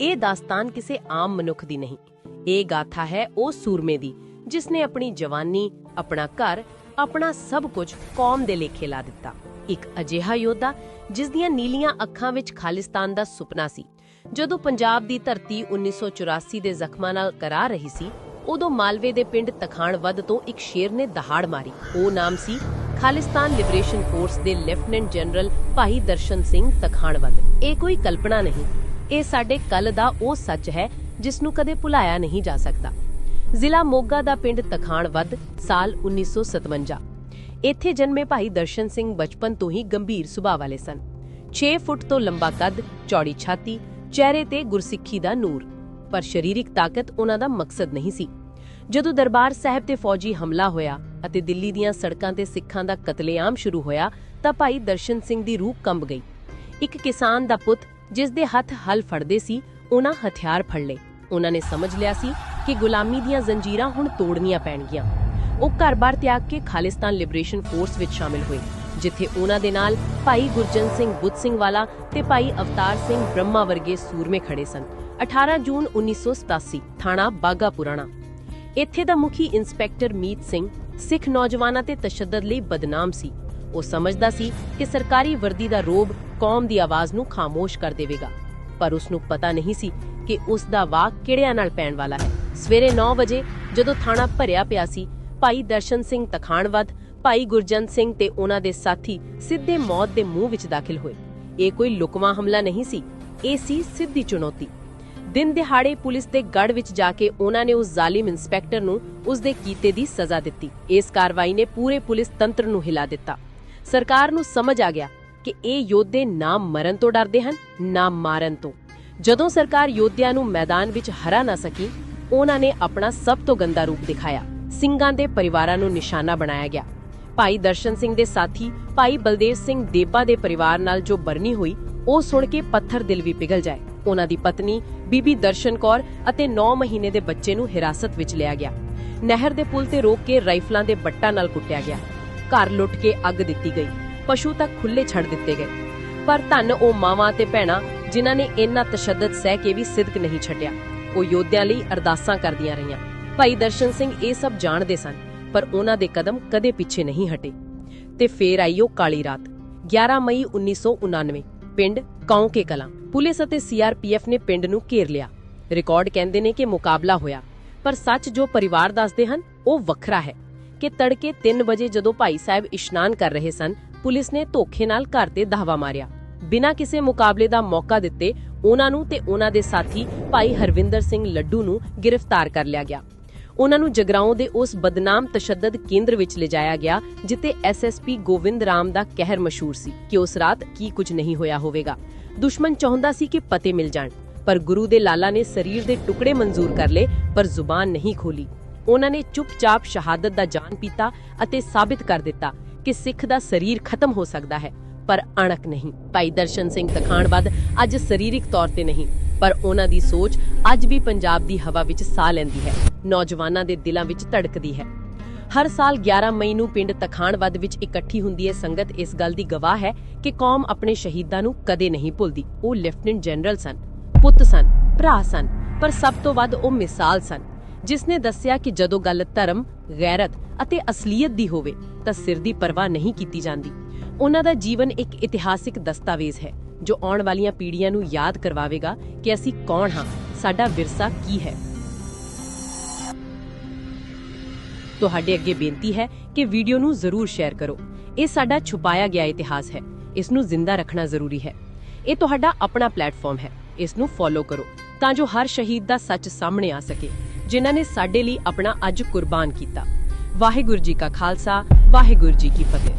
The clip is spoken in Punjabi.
ਇਹ ਦਾਸਤਾਨ ਕਿਸੇ ਆਮ ਮਨੁੱਖ ਦੀ ਨਹੀਂ। ਇਹ ਗਾਥਾ ਹੈ ਉਹ ਸੂਰਮੇ ਦੀ ਜਿਸ ਨੇ ਆਪਣੀ ਜਵਾਨੀ, ਆਪਣਾ ਘਰ, ਆਪਣਾ ਸਭ ਕੁਝ ਕੌਮ ਦੇ ਲੇਖੇ ਲਾ ਦਿੱਤਾ। ਇੱਕ ਅਜਿਹਾ ਯੋਧਾ, ਜਿਸ ਦੀਆਂ ਨੀਲੀਆਂ ਅੱਖਾਂ ਵਿੱਚ ਖਾਲਿਸਤਾਨ ਦਾ ਸੁਪਨਾ ਸੀ। ਜਦੋਂ ਪੰਜਾਬ ਦੀ ਧਰਤੀ 1984 ਦੇ ਜ਼ਖਮਾਂ ਨਾਲ ਕਰਾ ਰਹੀ ਸੀ, ਉਦੋਂ ਮਾਲਵੇ ਦੇ ਪਿੰਡ ਤਖਾਣਵਦ ਤੋਂ ਇੱਕ ਸ਼ੇਰ ਨੇ ਦਹਾੜ ਮਾਰੀ। ਉਹ ਨਾਮ ਸੀ ਖਾਲਿਸਤਾਨ ਲਿਬਰੇਸ਼ਨ ਫੋਰਸ ਦੇ ਲੈਫਟੀਨੈਂਟ ਜਨਰਲ ਭਾਈ ਦਰਸ਼ਨ ਸਿੰਘ ਤਖਾਣਵਦ ਇਹ ਕੋਈ ਕਲਪਨਾ ਨਹੀਂ ਇਹ ਸਾਡੇ ਕੱਲ ਦਾ ਉਹ ਸੱਚ ਹੈ ਜਿਸ ਨੂੰ ਕਦੇ ਭੁਲਾਇਆ ਨਹੀਂ ਜਾ ਸਕਦਾ। ਜ਼ਿਲ੍ਹਾ ਮੋਗਾ ਦਾ ਪਿੰਡ ਤਖਾਣਵਦ ਸਾਲ 1957 ਇੱਥੇ ਜਨਮੇ ਭਾਈ ਦਰਸ਼ਨ ਸਿੰਘ ਬਚਪਨ ਤੋਂ ਹੀ ਗੰਭੀਰ ਸੁਭਾਅ ਵਾਲੇ ਸਨ। 6 ਫੁੱਟ ਤੋਂ ਲੰਬਾ ਕੱਦ, ਚੌੜੀ ਛਾਤੀ, ਚਿਹਰੇ ਤੇ ਗੁਰਸਿੱਖੀ ਦਾ ਨੂਰ। ਪਰ ਸਰੀਰਕ ਤਾਕਤ ਉਹਨਾਂ ਦਾ ਮਕਸਦ ਨਹੀਂ ਸੀ। ਜਦੋਂ ਦਰਬਾਰ ਸਾਹਿਬ ਤੇ ਫੌਜੀ ਹਮਲਾ ਹੋਇਆ ਅਤੇ ਦਿੱਲੀ ਦੀਆਂ ਸੜਕਾਂ ਤੇ ਸਿੱਖਾਂ ਦਾ ਕਤਲੇਆਮ ਸ਼ੁਰੂ ਹੋਇਆ, ਤਾਂ ਭਾਈ ਦਰਸ਼ਨ ਸਿੰਘ ਦੀ ਰੂਹ ਕੰਬ ਗਈ। ਇੱਕ ਕਿਸਾਨ ਦਾ ਪੁੱਤ ਜਿਸ ਦੇ ਹੱਥ ਹਲ ਫੜਦੇ ਸੀ, ਉਹਨਾਂ ਹਥਿਆਰ ਫੜ ਲਏ। ਉਹਨਾਂ ਨੇ ਸਮਝ ਲਿਆ ਸੀ ਕਿ ਗੁਲਾਮੀ ਦੀਆਂ ਜ਼ੰਜੀਰਾਂ ਹੁਣ ਤੋੜਨੀਆਂ ਪੈਣਗੀਆਂ। ਉਹ ਘਰ-ਬਾਰ ਤਿਆਗ ਕੇ ਖਾਲਿਸਤਾਨ ਲਿਬਰੇਸ਼ਨ ਫੋਰਸ ਵਿੱਚ ਸ਼ਾਮਿਲ ਹੋਏ, ਜਿੱਥੇ ਉਹਨਾਂ ਦੇ ਨਾਲ ਭਾਈ ਗੁਰਜਨ ਸਿੰਘ ਬੁੱਧ ਸਿੰਘ ਵਾਲਾ ਤੇ ਭਾਈ ਅਵਤਾਰ ਸਿੰਘ ਬ੍ਰਹਮਾ ਵਰਗੇ ਸੂਰਮੇ ਖੜੇ ਸਨ। 18 ਜੂਨ 1987 ਥਾਣਾ ਬਾਗਾ ਪੁਰਾਣਾ। ਇੱਥੇ ਦਾ ਮੁਖੀ ਇੰਸਪੈਕਟਰ ਮੀਤ ਸਿੰਘ ਸਿੱਖ ਨੌਜਵਾਨਾਂ ਤੇ ਤਸ਼ੱਦਦ ਲਈ ਬਦਨਾਮ ਸੀ। ਉਹ ਸਮਝਦਾ ਸੀ ਕਿ ਸਰਕਾਰੀ ਵਰਦੀ ਦਾ ਰੋਬ ਕੌਮ ਦੀ ਆਵਾਜ਼ ਨੂੰ ਖਾਮੋਸ਼ ਕਰ ਦੇਵੇਗਾ। ਪਰ ਉਸ ਨੂੰ ਪਤਾ ਨਹੀਂ ਸੀ ਕਿ ਉਸ ਦਾ ਵਾਕ ਕਿਹੜਿਆਂ ਨਾਲ ਪੈਣ ਵਾਲਾ ਹੈ। ਸਵੇਰੇ 9 ਵਜੇ ਜਦੋਂ ਥਾਣਾ ਭਰਿਆ ਪਿਆ ਸੀ, ਭਾਈ ਦਰਸ਼ਨ ਸਿੰਘ ਤਖਾਣਵਦ ਭਾਈ ਗੁਰਜੰਤ ਸਿੰਘ ਤੇ ਉਹਨਾਂ ਦੇ ਸਾਥੀ ਸਿੱਧੇ ਮੌਤ ਦੇ ਮੂੰਹ ਵਿੱਚ ਦਾਖਲ ਹੋਏ। ਇਹ ਕੋਈ ਲੁਕਮਾ ਹਮਲਾ ਨਹੀਂ ਸੀ, ਇਹ ਸੀ ਸਿੱਧੀ ਚੁਣੌਤੀ। ਦਿਨ ਦਿਹਾੜੇ ਪੁਲਿਸ ਦੇ ਗੜ ਵਿੱਚ ਜਾ ਕੇ ਉਹਨਾਂ ਨੇ ਉਸ ਜ਼ਾਲਿਮ ਇੰਸਪੈਕਟਰ ਨੂੰ ਉਸ ਦੇ ਕੀਤੇ ਦੀ ਸਜ਼ਾ ਦਿੱਤੀ। ਇਸ ਕਾਰਵਾਈ ਨੇ ਪੂਰੇ ਪੁਲਿਸ ਤੰਤਰ ਨੂੰ ਹਿਲਾ ਦਿੱਤਾ। ਸਰਕਾਰ ਨੂੰ ਸਮਝ ਆ ਗਿਆ ਕਿ ਇਹ ਯੋਧੇ ਨਾ ਮਰਨ ਤੋਂ ਡਰਦੇ ਹਨ, ਨਾ ਮਾਰਨ ਤੋਂ। ਜਦੋਂ ਸਰਕਾਰ ਯੋਧਿਆਂ ਨੂੰ ਮੈਦਾਨ ਵਿੱਚ ਹਰਾ ਨਾ ਸਕੀ, ਉਹਨਾਂ ਨੇ ਆਪਣਾ ਸਭ ਤੋਂ ਗੰਦਾ ਰੂਪ ਦਿਖਾਇਆ। ਸਿੰਘਾਂ ਦੇ ਪਰਿਵਾਰਾਂ ਨੂੰ ਨਿਸ਼ਾਨਾ ਬਣਾਇਆ ਗਿਆ। ਭਾਈ ਦਰਸ਼ਨ ਸਿੰਘ ਦੇ ਸਾਥੀ, ਭਾਈ ਬਲਦੇਵ ਸਿੰਘ ਦੇਬਾ ਦੇ ਪਰਿਵਾਰ ਨਾਲ ਜੋ ਬਰਨੀ ਹੋਈ, ਉਹ ਸੁਣ ਕੇ ਪੱਥਰ ਦਿਲ ਵੀ ਪਿਘਲ ਜਾਏ। ਉਹਨਾਂ ਦੀ ਪਤਨੀ, ਬੀਬੀ ਦਰਸ਼ਨ ਕੌਰ ਅਤੇ 9 ਮਹੀਨੇ ਦੇ ਬੱਚੇ ਨੂੰ ਹਿਰਾਸਤ ਵਿੱਚ ਲਿਆ ਗਿਆ। ਨਹਿਰ ਦੇ ਪੁਲ ਤੇ ਰੋਕ ਕੇ ਰਾਈਫਲਾਂ ਦੇ ਬੱਟਾਂ ਨਾਲ ਕੁੱਟਿਆ ਗਿਆ। ਘਰ ਲੁੱਟ ਕੇ ਅੱਗ ਦਿੱਤੀ ਗਈ। ਪਸ਼ੂ ਤੱਕ ਖੁੱਲੇ ਛੱਡ ਦਿੱਤੇ ਗਏ। ਪਰ ਧੰਨ ਉਹ ਮਾਵਾਂ ਤੇ ਭੈਣਾਂ ਜਿਨ੍ਹਾਂ ਨੇ ਇੰਨਾ ਤਸ਼ੱਦਦ ਸਹਿ ਕੇ ਵੀ ਸਿਦਕ ਨਹੀਂ ਛੱਡਿਆ। ਉਹ ਯੋਧਿਆਂ ਲਈ ਅਰਦਾਸਾਂ ਕਰਦੀਆਂ ਰਹੀਆਂ। ਭਾਈ ਦਰਸ਼ਨ ਸਿੰਘ ਇਹ ਸਭ ਜਾਣਦੇ ਸਨ, ਪਰ ਉਹਨਾਂ ਦੇ ਕਦਮ ਕਦੇ ਪਿੱਛੇ ਨਹੀਂ ਹਟੇ। ਤੇ ਫੇਰ ਆਈ ਉਹ ਕਾਲੀ ਰਾਤ 11 ਮਈ 1999 ਪਿੰਡ ਕੌਂਕੇ ਕਲਾਂ। ਪੁਲਿਸ ਅਤੇ ਸੀਆਰਪੀਐਫ ਨੇ ਪਿੰਡ ਨੂੰ ਘੇਰ ਲਿਆ। ਰਿਕਾਰਡ ਕਹਿੰਦੇ ਨੇ ਕਿ ਮੁਕਾਬਲਾ ਹੋਇਆ, ਪਰ ਸੱਚ ਜੋ ਪਰਿਵਾਰ ਦੱਸਦੇ ਹਨ, ਉਹ ਵੱਖਰਾ ਹੈ। ਕਿ ਤੜਕੇ 3 ਵਜੇ ਜਦੋਂ ਭਾਈ ਸਾਹਿਬ ਇਸ਼ਨਾਨ ਕਰ ਰਹੇ ਸਨ, ਪੁਲਿਸ ਨੇ ਧੋਖੇ ਨਾਲ ਘਰ ਤੇ ਦਹਵਾ ਮਾਰਿਆ। ਬਿਨਾਂ ਕਿਸੇ ਮੁਕਾਬਲੇ ਦਾ ਮੌਕਾ ਦਿੱਤੇ ਉਹਨਾਂ ਨੂੰ ਤੇ ਉਹਨਾਂ ਦੇ ਸਾਥੀ ਭਾਈ ਹਰਵਿੰਦਰ ਸਿੰਘ ਲੱਡੂ ਨੂੰ ਗ੍ਰਿਫਤਾਰ ਕਰ ਲਿਆ ਗਿਆ। ਉਹਨਾਂ ਨੂੰ ਜਗਰਾਉਂ ਦੇ ਉਸ ਬਦਨਾਮ ਤਸ਼ੱਦਦ ਕੇਂਦਰ ਵਿੱਚ ਲਿਜਾਇਆ ਗਿਆ, ਜਿੱਥੇ ਐਸਐਸਪੀ ਗੋਵਿੰਦ ਰਾਮ ਦਾ ਕਹਿਰ ਮਸ਼ਹੂਰ ਸੀ ਕਿ ਉਸ ਰਾਤ ਕੀ ਕੁਝ ਨਹੀਂ ਹੋਇਆ ਹੋਵੇਗਾ। ਦੁਸ਼ਮਣ ਚਾਹੁੰਦਾ ਸੀ ਕਿ ਪਤੇ ਮਿਲ ਜਾਣ, ਪਰ ਗੁਰੂ ਦੇ ਲਾਲਾ ਨੇ ਸਰੀਰ ਦੇ ਟੁਕੜੇ ਮਨਜ਼ੂਰ ਕਰ ਲਏ, ਪਰ ਜ਼ੁਬਾਨ ਨਹੀਂ ਖੋਲੀ ਉਹਨਾਂ ਨੇ ਚੁੱਪਚਾਪ ਸ਼ਹਾਦਤ ਦਾ ਜਾਨ ਪੀਤਾ ਅਤੇ ਸਾਬਿਤ ਕਰ ਦਿੱਤਾ ਕਿ ਸਿੱਖ ਦਾ ਸਰੀਰ ਖਤਮ ਹੋ ਸਕਦਾ ਹੈ, ਪਰ ਅਣਕ ਨਹੀਂ। ਭਾਈ ਦਰਸ਼ਨ ਸਿੰਘ ਤਖਾਣਵਦ ਅੱਜ ਸਰੀਰਕ ਤੌਰ ਤੇ ਨਹੀਂ, ਪਰ ਉਹਨਾਂ ਦੀ ਸੋਚ ਅੱਜ ਵੀ ਪੰਜਾਬ ਦੀ ਹਵਾ ਵਿੱਚ ਸਾਹ ਲੈਂਦੀ ਹੈ, ਨੌਜਵਾਨਾਂ ਦੇ ਦਿਲਾਂ ਵਿੱਚ ਧੜਕਦੀ ਹੈ। ਹਰ ਸਾਲ 11 ਮਈ ਨੂੰ ਪਿੰਡ ਤਖਾਣਵਦ ਵਿੱਚ ਇਕੱਠੀ ਹੁੰਦੀ ਹੈ ਸੰਗਤ ਇਸ ਗੱਲ ਦੀ ਗਵਾਹ ਹੈ ਕਿ ਕੌਮ ਆਪਣੇ ਸ਼ਹੀਦਾਂ ਨੂੰ ਕਦੇ ਨਹੀਂ ਭੁੱਲਦੀ। ਉਹ ਲੈਫਟੀਨੈਂਟ ਜਨਰਲ ਸਨ, ਪੁੱਤ ਸਨ, ਭਰਾ ਸਨ, ਪਰ ਸਭ ਤੋਂ ਵੱਧ ਉਹ ਮਿਸਾਲ ਸਨ। ਜਿਸ ਨੇ ਦੱਸਿਆ ਕਿ ਜਦੋਂ ਗੱਲ ਧਰਮ, ਗੈਰਤ ਅਤੇ ਅਸਲੀਅਤ ਦੀ ਹੋਵੇ, ਤਾਂ ਸਿਰ ਦੀ ਪਰਵਾਹ ਨਹੀਂ ਕੀਤੀ ਜਾਂਦੀ। ਉਹਨਾਂ ਦਾ ਜੀਵਨ ਇੱਕ ਇਤਿਹਾਸਿਕ ਦਸਤਾਵੇਜ਼ ਹੈ, ਜੋ ਆਉਣ ਵਾਲੀਆਂ ਪੀੜ੍ਹੀਆਂ ਨੂੰ ਯਾਦ ਕਰਵਾਵੇਗਾ ਕਿ ਅਸੀਂ ਕੌਣ ਹਾਂ, ਸਾਡਾ ਵਿਰਸਾ ਕੀ ਹੈ। ਤੁਹਾਡੇ ਅੱਗੇ ਬੇਨਤੀ ਹੈ ਕਿ ਵੀਡੀਓ ਨੂੰ ਜ਼ਰੂਰ ਸ਼ੇਅਰ ਕਰੋ। ਇਹ ਸਾਡਾ ਛੁਪਾਇਆ ਗਿਆ ਇਤਿਹਾਸ ਹੈ। ਇਸ ਨੂੰ ਜ਼ਿੰਦਾ ਰੱਖਣਾ ਜ਼ਰੂਰੀ ਹੈ। ਇਹ ਤੁਹਾਡਾ ਆਪਣਾ ਪਲੇਟਫਾਰਮ ਹੈ। ਇਸ ਨੂੰ ਫੋਲੋ ਕਰੋ, ਤਾਂ ਜੋ ਹਰ ਸ਼ਹੀਦ ਦਾ ਸੱਚ ਸਾਹਮਣੇ ਆ ਸਕੇ। ਜਿਨ੍ਹਾਂ ਨੇ ਸਾਡੇ ਲਈ ਆਪਣਾ ਅੱਜ ਕੁਰਬਾਨ ਕੀਤਾ। ਵਾਹਿਗੁਰੂ ਜੀ ਕਾ ਖਾਲਸਾ, ਵਾਹਿਗੁਰੂ ਜੀ ਕੀ ਫਤਿਹ।